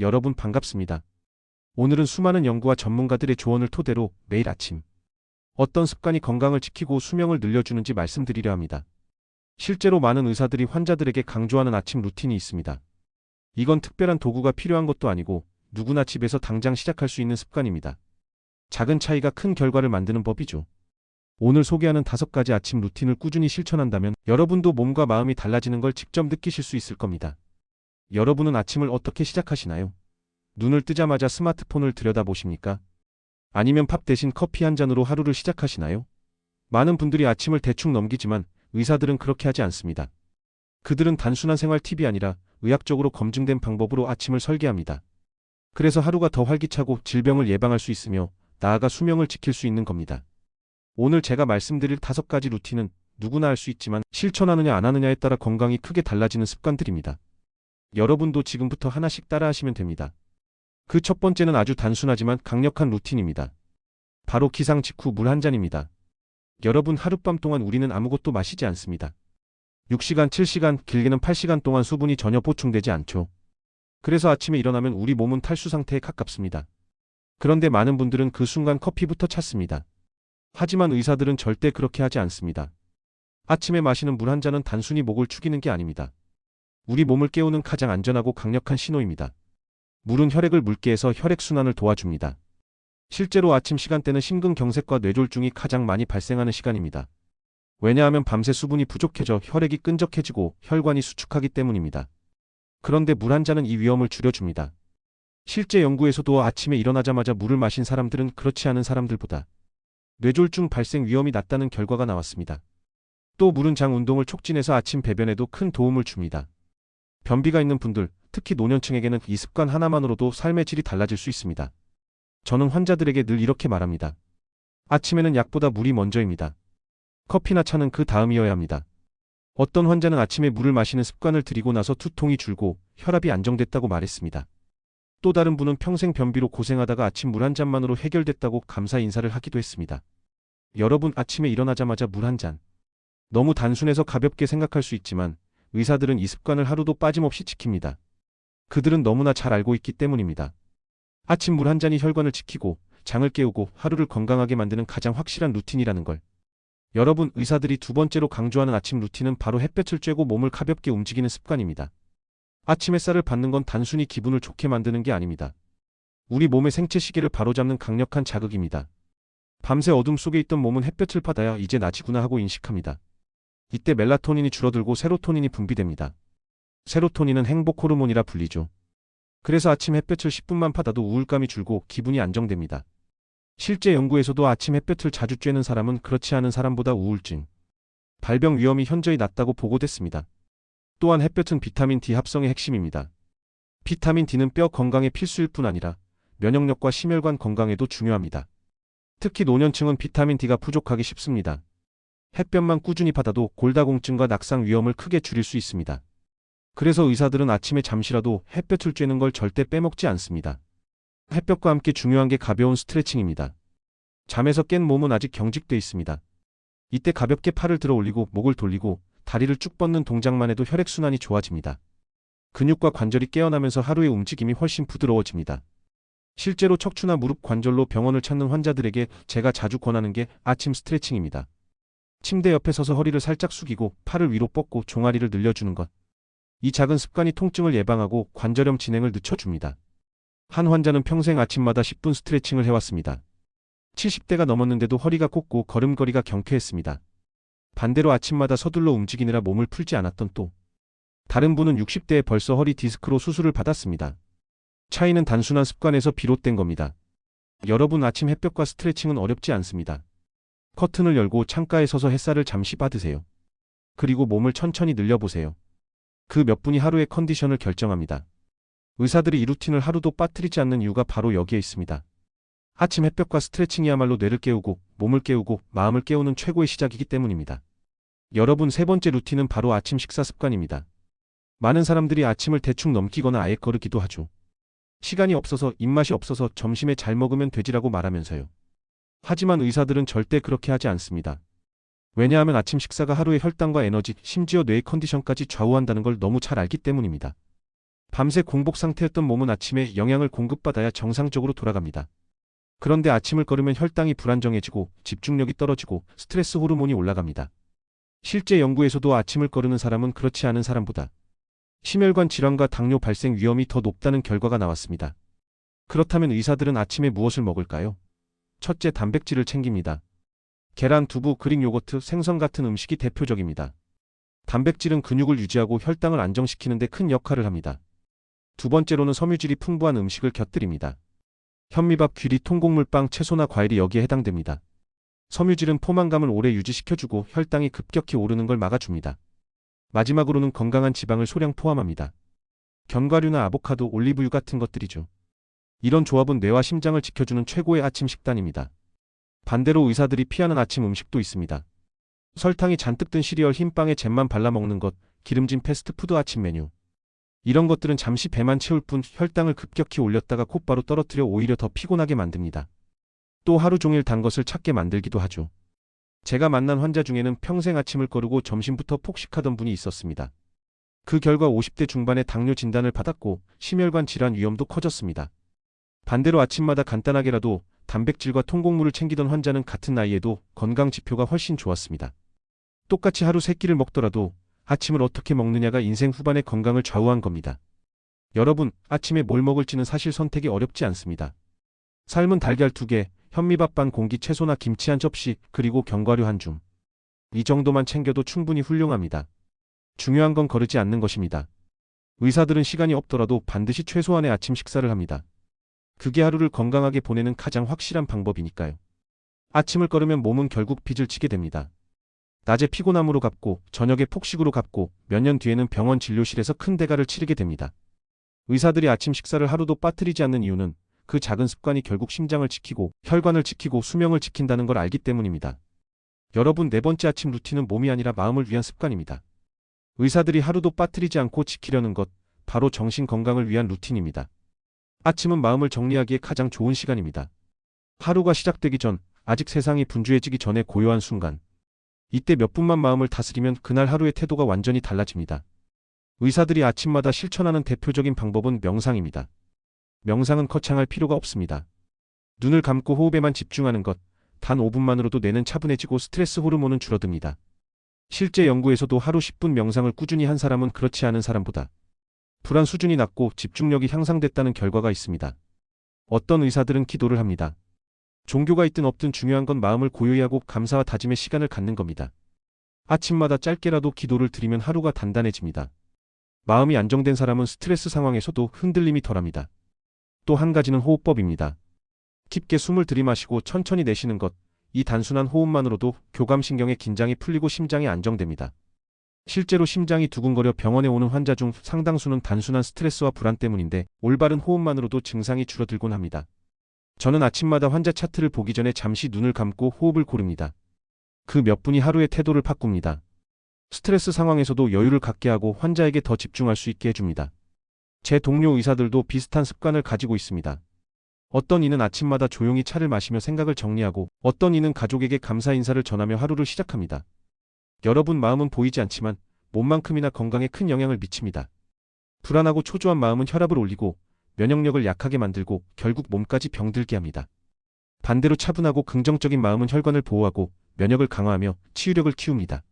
여러분 반갑습니다. 오늘은 수많은 연구와 전문가들의 조언을 토대로 매일 아침 어떤 습관이 건강을 지키고 수명을 늘려주는지 말씀드리려 합니다. 실제로 많은 의사들이 환자들에게 강조하는 아침 루틴이 있습니다. 이건 특별한 도구가 필요한 것도 아니고 누구나 집에서 당장 시작할 수 있는 습관입니다. 작은 차이가 큰 결과를 만드는 법이죠. 오늘 소개하는 다섯 가지 아침 루틴을 꾸준히 실천한다면 여러분도 몸과 마음이 달라지는 걸 직접 느끼실 수 있을 겁니다. 여러분은 아침을 어떻게 시작하시나요? 눈을 뜨자마자 스마트폰을 들여다보십니까? 아니면 팝 대신 커피 한 잔으로 하루를 시작하시나요? 많은 분들이 아침을 대충 넘기지만 의사들은 그렇게 하지 않습니다. 그들은 단순한 생활 팁이 아니라 의학적으로 검증된 방법으로 아침을 설계합니다. 그래서 하루가 더 활기차고 질병을 예방할 수 있으며 나아가 수명을 지킬 수 있는 겁니다. 오늘 제가 말씀드릴 다섯 가지 루틴은 누구나 할 수 있지만 실천하느냐 안 하느냐에 따라 건강이 크게 달라지는 습관들입니다. 여러분도 지금부터 하나씩 따라하시면 됩니다. 그 첫 번째는 아주 단순하지만 강력한 루틴입니다. 바로 기상 직후 물 한 잔입니다. 여러분 하룻밤 동안 우리는 아무것도 마시지 않습니다. 6시간, 7시간, 길게는 8시간 동안 수분이 전혀 보충되지 않죠. 그래서 아침에 일어나면 우리 몸은 탈수 상태에 가깝습니다. 그런데 많은 분들은 그 순간 커피부터 찾습니다. 하지만 의사들은 절대 그렇게 하지 않습니다. 아침에 마시는 물 한 잔은 단순히 목을 축이는 게 아닙니다. 우리 몸을 깨우는 가장 안전하고 강력한 신호입니다. 물은 혈액을 묽게 해서 혈액순환을 도와줍니다. 실제로 아침 시간대는 심근경색과 뇌졸중이 가장 많이 발생하는 시간입니다. 왜냐하면 밤새 수분이 부족해져 혈액이 끈적해지고 혈관이 수축하기 때문입니다. 그런데 물 한 잔은 이 위험을 줄여줍니다. 실제 연구에서도 아침에 일어나자마자 물을 마신 사람들은 그렇지 않은 사람들보다 뇌졸중 발생 위험이 낮다는 결과가 나왔습니다. 또 물은 장 운동을 촉진해서 아침 배변에도 큰 도움을 줍니다. 변비가 있는 분들, 특히 노년층에게는 이 습관 하나만으로도 삶의 질이 달라질 수 있습니다. 저는 환자들에게 늘 이렇게 말합니다. 아침에는 약보다 물이 먼저입니다. 커피나 차는 그 다음이어야 합니다. 어떤 환자는 아침에 물을 마시는 습관을 들이고 나서 두통이 줄고 혈압이 안정됐다고 말했습니다. 또 다른 분은 평생 변비로 고생하다가 아침 물 한 잔만으로 해결됐다고 감사 인사를 하기도 했습니다. 여러분 아침에 일어나자마자 물 한 잔. 너무 단순해서 가볍게 생각할 수 있지만 의사들은 이 습관을 하루도 빠짐없이 지킵니다. 그들은 너무나 잘 알고 있기 때문입니다. 아침 물 한 잔이 혈관을 지키고 장을 깨우고 하루를 건강하게 만드는 가장 확실한 루틴이라는 걸. 여러분 의사들이 두 번째로 강조하는 아침 루틴은 바로 햇볕을 쬐고 몸을 가볍게 움직이는 습관입니다. 아침 햇살을 받는 건 단순히 기분을 좋게 만드는 게 아닙니다. 우리 몸의 생체 시계를 바로잡는 강력한 자극입니다. 밤새 어둠 속에 있던 몸은 햇볕을 받아야 이제 낮이구나 하고 인식합니다. 이때 멜라토닌이 줄어들고 세로토닌이 분비됩니다. 세로토닌은 행복 호르몬이라 불리죠. 그래서 아침 햇볕을 10분만 받아도 우울감이 줄고 기분이 안정됩니다. 실제 연구에서도 아침 햇볕을 자주 쬐는 사람은 그렇지 않은 사람보다 우울증, 발병 위험이 현저히 낮다고 보고됐습니다. 또한 햇볕은 비타민 D 합성의 핵심입니다. 비타민 D는 뼈 건강에 필수일 뿐 아니라 면역력과 심혈관 건강에도 중요합니다. 특히 노년층은 비타민 D가 부족하기 쉽습니다. 햇볕만 꾸준히 받아도 골다공증과 낙상 위험을 크게 줄일 수 있습니다. 그래서 의사들은 아침에 잠시라도 햇볕을 쬐는 걸 절대 빼먹지 않습니다. 햇볕과 함께 중요한 게 가벼운 스트레칭입니다. 잠에서 깬 몸은 아직 경직돼 있습니다. 이때 가볍게 팔을 들어 올리고 목을 돌리고 다리를 쭉 뻗는 동작만 해도 혈액순환이 좋아집니다. 근육과 관절이 깨어나면서 하루의 움직임이 훨씬 부드러워집니다. 실제로 척추나 무릎 관절로 병원을 찾는 환자들에게 제가 자주 권하는 게 아침 스트레칭입니다. 침대 옆에 서서 허리를 살짝 숙이고 팔을 위로 뻗고 종아리를 늘려주는 것. 이 작은 습관이 통증을 예방하고 관절염 진행을 늦춰줍니다. 한 환자는 평생 아침마다 10분 스트레칭을 해왔습니다. 70대가 넘었는데도 허리가 꽂고 걸음걸이가 경쾌했습니다. 반대로 아침마다 서둘러 움직이느라 몸을 풀지 않았던 또 다른 분은 60대에 벌써 허리 디스크로 수술을 받았습니다. 차이는 단순한 습관에서 비롯된 겁니다. 여러분 아침 햇볕과 스트레칭은 어렵지 않습니다. 커튼을 열고 창가에 서서 햇살을 잠시 받으세요. 그리고 몸을 천천히 늘려보세요. 그 몇 분이 하루의 컨디션을 결정합니다. 의사들이 이 루틴을 하루도 빠뜨리지 않는 이유가 바로 여기에 있습니다. 아침 햇볕과 스트레칭이야말로 뇌를 깨우고 몸을 깨우고 마음을 깨우는 최고의 시작이기 때문입니다. 여러분 세 번째 루틴은 바로 아침 식사 습관입니다. 많은 사람들이 아침을 대충 넘기거나 아예 거르기도 하죠. 시간이 없어서 입맛이 없어서 점심에 잘 먹으면 되지라고 말하면서요. 하지만 의사들은 절대 그렇게 하지 않습니다. 왜냐하면 아침 식사가 하루의 혈당과 에너지, 심지어 뇌의 컨디션까지 좌우한다는 걸 너무 잘 알기 때문입니다. 밤새 공복 상태였던 몸은 아침에 영양을 공급받아야 정상적으로 돌아갑니다. 그런데 아침을 걸으면 혈당이 불안정해지고 집중력이 떨어지고 스트레스 호르몬이 올라갑니다. 실제 연구에서도 아침을 거르는 사람은 그렇지 않은 사람보다 심혈관 질환과 당뇨 발생 위험이 더 높다는 결과가 나왔습니다. 그렇다면 의사들은 아침에 무엇을 먹을까요? 첫째, 단백질을 챙깁니다. 계란, 두부, 그릭 요거트, 생선 같은 음식이 대표적입니다. 단백질은 근육을 유지하고 혈당을 안정시키는 데 큰 역할을 합니다. 두 번째로는 섬유질이 풍부한 음식을 곁들입니다. 현미밥, 귀리, 통곡물빵, 채소나 과일이 여기에 해당됩니다. 섬유질은 포만감을 오래 유지시켜주고 혈당이 급격히 오르는 걸 막아줍니다. 마지막으로는 건강한 지방을 소량 포함합니다. 견과류나 아보카도, 올리브유 같은 것들이죠. 이런 조합은 뇌와 심장을 지켜주는 최고의 아침 식단입니다. 반대로 의사들이 피하는 아침 음식도 있습니다. 설탕이 잔뜩 든 시리얼 흰빵에 잼만 발라 먹는 것, 기름진 패스트푸드 아침 메뉴. 이런 것들은 잠시 배만 채울 뿐 혈당을 급격히 올렸다가 곧바로 떨어뜨려 오히려 더 피곤하게 만듭니다. 또 하루 종일 단 것을 찾게 만들기도 하죠. 제가 만난 환자 중에는 평생 아침을 거르고 점심부터 폭식하던 분이 있었습니다. 그 결과 50대 중반에 당뇨 진단을 받았고 심혈관 질환 위험도 커졌습니다. 반대로 아침마다 간단하게라도 단백질과 통곡물을 챙기던 환자는 같은 나이에도 건강 지표가 훨씬 좋았습니다. 똑같이 하루 세 끼를 먹더라도 아침을 어떻게 먹느냐가 인생 후반의 건강을 좌우한 겁니다. 여러분, 아침에 뭘 먹을지는 사실 선택이 어렵지 않습니다. 삶은 달걀 두 개, 현미밥 반 공기 채소나 김치 한 접시, 그리고 견과류 한 줌. 이 정도만 챙겨도 충분히 훌륭합니다. 중요한 건 거르지 않는 것입니다. 의사들은 시간이 없더라도 반드시 최소한의 아침 식사를 합니다. 그게 하루를 건강하게 보내는 가장 확실한 방법이니까요. 아침을 거르면 몸은 결국 빚을 지게 됩니다. 낮에 피곤함으로 갚고 저녁에 폭식으로 갚고 몇 년 뒤에는 병원 진료실에서 큰 대가를 치르게 됩니다. 의사들이 아침 식사를 하루도 빠뜨리지 않는 이유는 그 작은 습관이 결국 심장을 지키고 혈관을 지키고 수명을 지킨다는 걸 알기 때문입니다. 여러분 네 번째 아침 루틴은 몸이 아니라 마음을 위한 습관입니다. 의사들이 하루도 빠뜨리지 않고 지키려는 것, 바로 정신 건강을 위한 루틴입니다. 아침은 마음을 정리하기에 가장 좋은 시간입니다. 하루가 시작되기 전, 아직 세상이 분주해지기 전에 고요한 순간. 이때 몇 분만 마음을 다스리면 그날 하루의 태도가 완전히 달라집니다. 의사들이 아침마다 실천하는 대표적인 방법은 명상입니다. 명상은 거창할 필요가 없습니다. 눈을 감고 호흡에만 집중하는 것, 단 5분만으로도 뇌는 차분해지고 스트레스 호르몬은 줄어듭니다. 실제 연구에서도 하루 10분 명상을 꾸준히 한 사람은 그렇지 않은 사람보다 불안 수준이 낮고 집중력이 향상됐다는 결과가 있습니다. 어떤 의사들은 기도를 합니다. 종교가 있든 없든 중요한 건 마음을 고요히 하고 감사와 다짐의 시간을 갖는 겁니다. 아침마다 짧게라도 기도를 드리면 하루가 단단해집니다. 마음이 안정된 사람은 스트레스 상황에서도 흔들림이 덜합니다. 또 한 가지는 호흡법입니다. 깊게 숨을 들이마시고 천천히 내쉬는 것, 이 단순한 호흡만으로도 교감신경의 긴장이 풀리고 심장이 안정됩니다. 실제로 심장이 두근거려 병원에 오는 환자 중 상당수는 단순한 스트레스와 불안 때문인데 올바른 호흡만으로도 증상이 줄어들곤 합니다. 저는 아침마다 환자 차트를 보기 전에 잠시 눈을 감고 호흡을 고릅니다. 그 몇 분이 하루의 태도를 바꿉니다. 스트레스 상황에서도 여유를 갖게 하고 환자에게 더 집중할 수 있게 해줍니다. 제 동료 의사들도 비슷한 습관을 가지고 있습니다. 어떤 이는 아침마다 조용히 차를 마시며 생각을 정리하고 어떤 이는 가족에게 감사 인사를 전하며 하루를 시작합니다. 여러분 마음은 보이지 않지만 몸만큼이나 건강에 큰 영향을 미칩니다. 불안하고 초조한 마음은 혈압을 올리고 면역력을 약하게 만들고 결국 몸까지 병들게 합니다. 반대로 차분하고 긍정적인 마음은 혈관을 보호하고 면역을 강화하며 치유력을 키웁니다.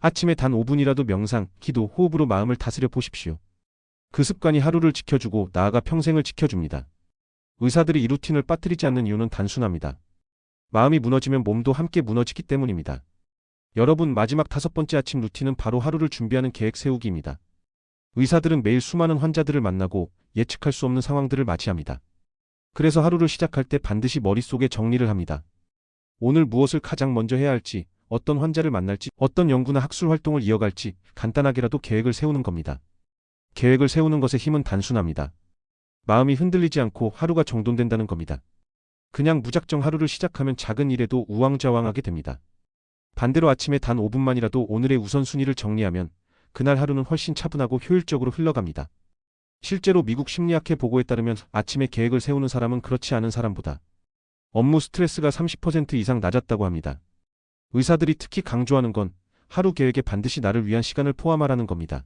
아침에 단 5분이라도 명상, 기도, 호흡으로 마음을 다스려 보십시오. 그 습관이 하루를 지켜주고 나아가 평생을 지켜줍니다. 의사들이 이 루틴을 빠뜨리지 않는 이유는 단순합니다. 마음이 무너지면 몸도 함께 무너지기 때문입니다. 여러분 마지막 다섯 번째 아침 루틴은 바로 하루를 준비하는 계획 세우기입니다. 의사들은 매일 수많은 환자들을 만나고 예측할 수 없는 상황들을 맞이합니다. 그래서 하루를 시작할 때 반드시 머릿속에 정리를 합니다. 오늘 무엇을 가장 먼저 해야 할지, 어떤 환자를 만날지, 어떤 연구나 학술 활동을 이어갈지 간단하게라도 계획을 세우는 겁니다. 계획을 세우는 것의 힘은 단순합니다. 마음이 흔들리지 않고 하루가 정돈된다는 겁니다. 그냥 무작정 하루를 시작하면 작은 일에도 우왕좌왕하게 됩니다. 반대로 아침에 단 5분만이라도 오늘의 우선순위를 정리하면 그날 하루는 훨씬 차분하고 효율적으로 흘러갑니다. 실제로 미국 심리학회 보고에 따르면 아침에 계획을 세우는 사람은 그렇지 않은 사람보다 업무 스트레스가 30% 이상 낮았다고 합니다. 의사들이 특히 강조하는 건 하루 계획에 반드시 나를 위한 시간을 포함하라는 겁니다.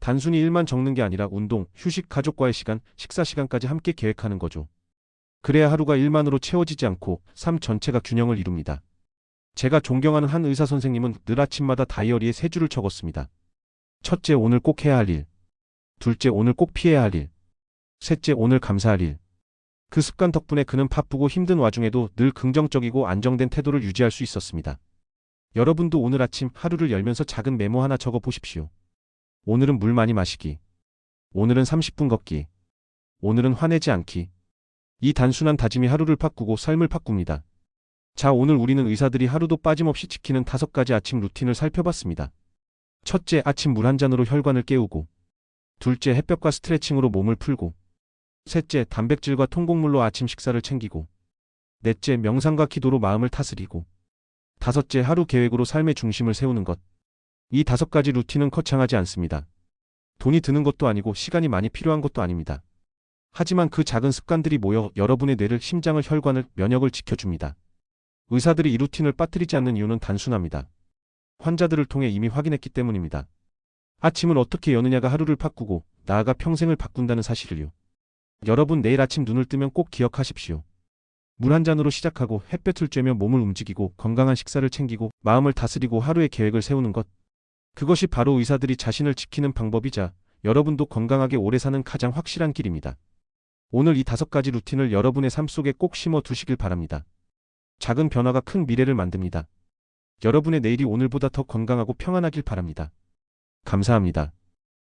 단순히 일만 적는 게 아니라 운동, 휴식, 가족과의 시간, 식사 시간까지 함께 계획하는 거죠. 그래야 하루가 일만으로 채워지지 않고 삶 전체가 균형을 이룹니다. 제가 존경하는 한 의사 선생님은 늘 아침마다 다이어리에 세 줄을 적었습니다. 첫째, 오늘 꼭 해야 할 일. 둘째, 오늘 꼭 피해야 할 일. 셋째, 오늘 감사할 일. 그 습관 덕분에 그는 바쁘고 힘든 와중에도 늘 긍정적이고 안정된 태도를 유지할 수 있었습니다. 여러분도 오늘 아침 하루를 열면서 작은 메모 하나 적어 보십시오. 오늘은 물 많이 마시기. 오늘은 30분 걷기. 오늘은 화내지 않기. 이 단순한 다짐이 하루를 바꾸고 삶을 바꿉니다. 자, 오늘 우리는 의사들이 하루도 빠짐없이 지키는 다섯 가지 아침 루틴을 살펴봤습니다. 첫째, 아침 물 한 잔으로 혈관을 깨우고. 둘째, 햇볕과 스트레칭으로 몸을 풀고. 셋째, 단백질과 통곡물로 아침 식사를 챙기고. 넷째, 명상과 기도로 마음을 다스리고. 다섯째, 하루 계획으로 삶의 중심을 세우는 것. 이 다섯 가지 루틴은 거창하지 않습니다. 돈이 드는 것도 아니고 시간이 많이 필요한 것도 아닙니다. 하지만 그 작은 습관들이 모여 여러분의 뇌를, 심장을, 혈관을, 면역을 지켜줍니다. 의사들이 이 루틴을 빠뜨리지 않는 이유는 단순합니다. 환자들을 통해 이미 확인했기 때문입니다. 아침을 어떻게 여느냐가 하루를 바꾸고 나아가 평생을 바꾼다는 사실을요. 여러분 내일 아침 눈을 뜨면 꼭 기억하십시오. 물 한 잔으로 시작하고 햇볕을 쬐며 몸을 움직이고 건강한 식사를 챙기고 마음을 다스리고 하루의 계획을 세우는 것. 그것이 바로 의사들이 자신을 지키는 방법이자 여러분도 건강하게 오래 사는 가장 확실한 길입니다. 오늘 이 다섯 가지 루틴을 여러분의 삶 속에 꼭 심어 두시길 바랍니다. 작은 변화가 큰 미래를 만듭니다. 여러분의 내일이 오늘보다 더 건강하고 평안하길 바랍니다. 감사합니다.